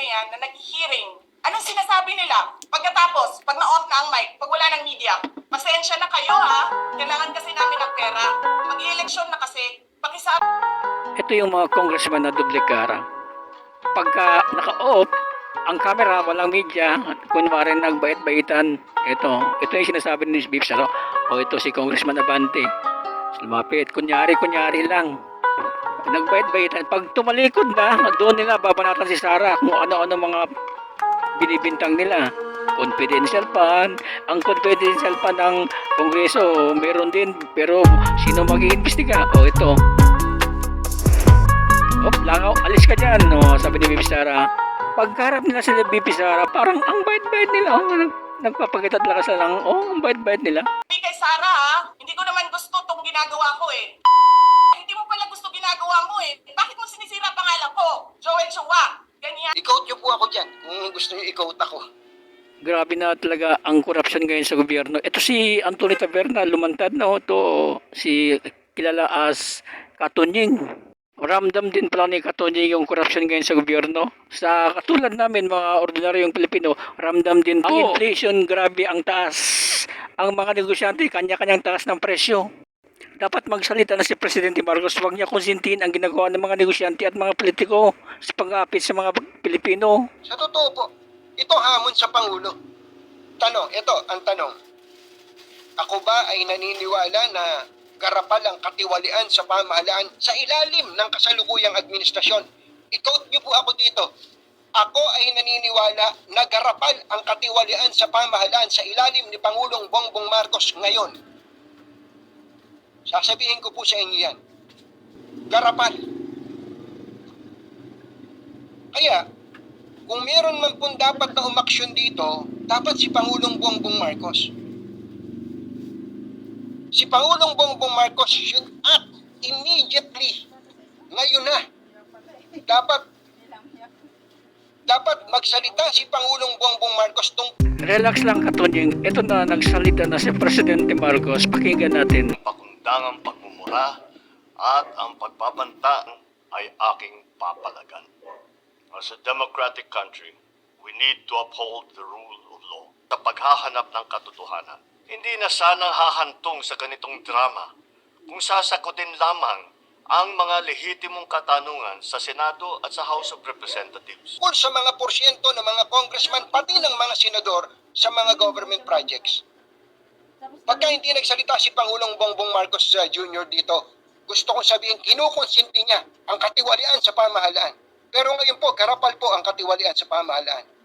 na yan na nag-hearing, anong sinasabi nila? Pagkatapos, pag na-off na ang mic, pag wala ng media, pasensya na kayo ha. Kailangan kasi namin ng pera. Mag-eleksyon na kasi. Pakisabi Ito yung mga congressman na doble cara. Pagka naka-off, ang camera, walang media, kunwari nagbait-baitan. Ito, ito yung sinasabi ni Biff Saro. O ito si Congressman Abante. Lumapit, kunyari, kunyari lang. Nagbait-baitan. Pag tumalikod na, doon nila babanatan si Sarah kung ano-ano mga binibintang nila. Confidential fund. Ang confidential fund ng Kongreso, meron din. Pero sino mag-iimbestiga? O ito, Op, langaw, alis ka dyan, no, sabi ni Bibi Sara. Pagkarap nila sila Bibi Sara, parang ang bait-bait nila, oh, nag, nagpapakita talaga sila ng, oh, ang bait-bait nila. kay Sarah ha. Hindi ko naman gusto itong ginagawa ko eh. Hindi mo pala gusto ginagawa mo eh. Bakit mo sinisira pangalan ko? Joel Chua. Ganyan. I-quote niyo po ako dyan kung gusto niyo i-quote ako. Grabe na talaga ang korupsyon ngayon sa gobyerno. Ito si Antonio Taberna, lumantad na, oh, to, si kilala as Katunying. Ramdam din pala ni Katunying yung korupsyon ngayon sa gobyerno. Sa katulad namin, mga ordinaryong Pilipino, ramdam din ang inflation, grabe ang taas. Ang mga negosyante, kanya-kanyang taas ng presyo. Dapat magsalita na si Presidente Marcos, huwag niya konsintin ang ginagawa ng mga negosyante at mga politiko sa pag-aapit sa mga Pilipino. Sa totoo po, ito hamon sa Pangulo. Tanong, ito ang tanong. Ako ba ay naniniwala na garapal ang katiwalian sa pamahalaan sa ilalim ng kasalukuyang administrasyon? I-quote niyo po ako dito. Ako ay naniniwala na garapal ang katiwalian sa pamahalaan sa ilalim ni Pangulong Bongbong Marcos ngayon. Sasabihin ko po sa inyo yan. Garapal. Kaya, kung meron man pong dapat na umaksyon dito, dapat si Pangulong Bongbong Marcos. Si Pangulong Bongbong Marcos should act immediately. Ngayon na. Dapat dapat magsalita si Pangulong Bongbong Marcos tung Relax lang Katunying, ito na nagsalita na si Presidente Marcos, pakinggan natin. Pakundangang pagmumura at ang pagbabanta ay aking papalagan. As a democratic country, we need to uphold the rule of law. Sa paghahanap ng katotohanan, hindi na sanang hahantong sa ganitong drama kung sasakutin lamang ang mga lehitimong katanungan sa Senado at sa House of Representatives. tungkol sa mga porsyento ng mga congressman pati ng mga senador sa mga government projects. Pagka hindi nagsalita si Pangulong Bongbong Marcos Jr. dito, gusto kong sabihin, kinukonsinti niya ang katiwalian sa pamahalaan. Pero ngayon po, karapal po ang katiwalian sa pamahalaan.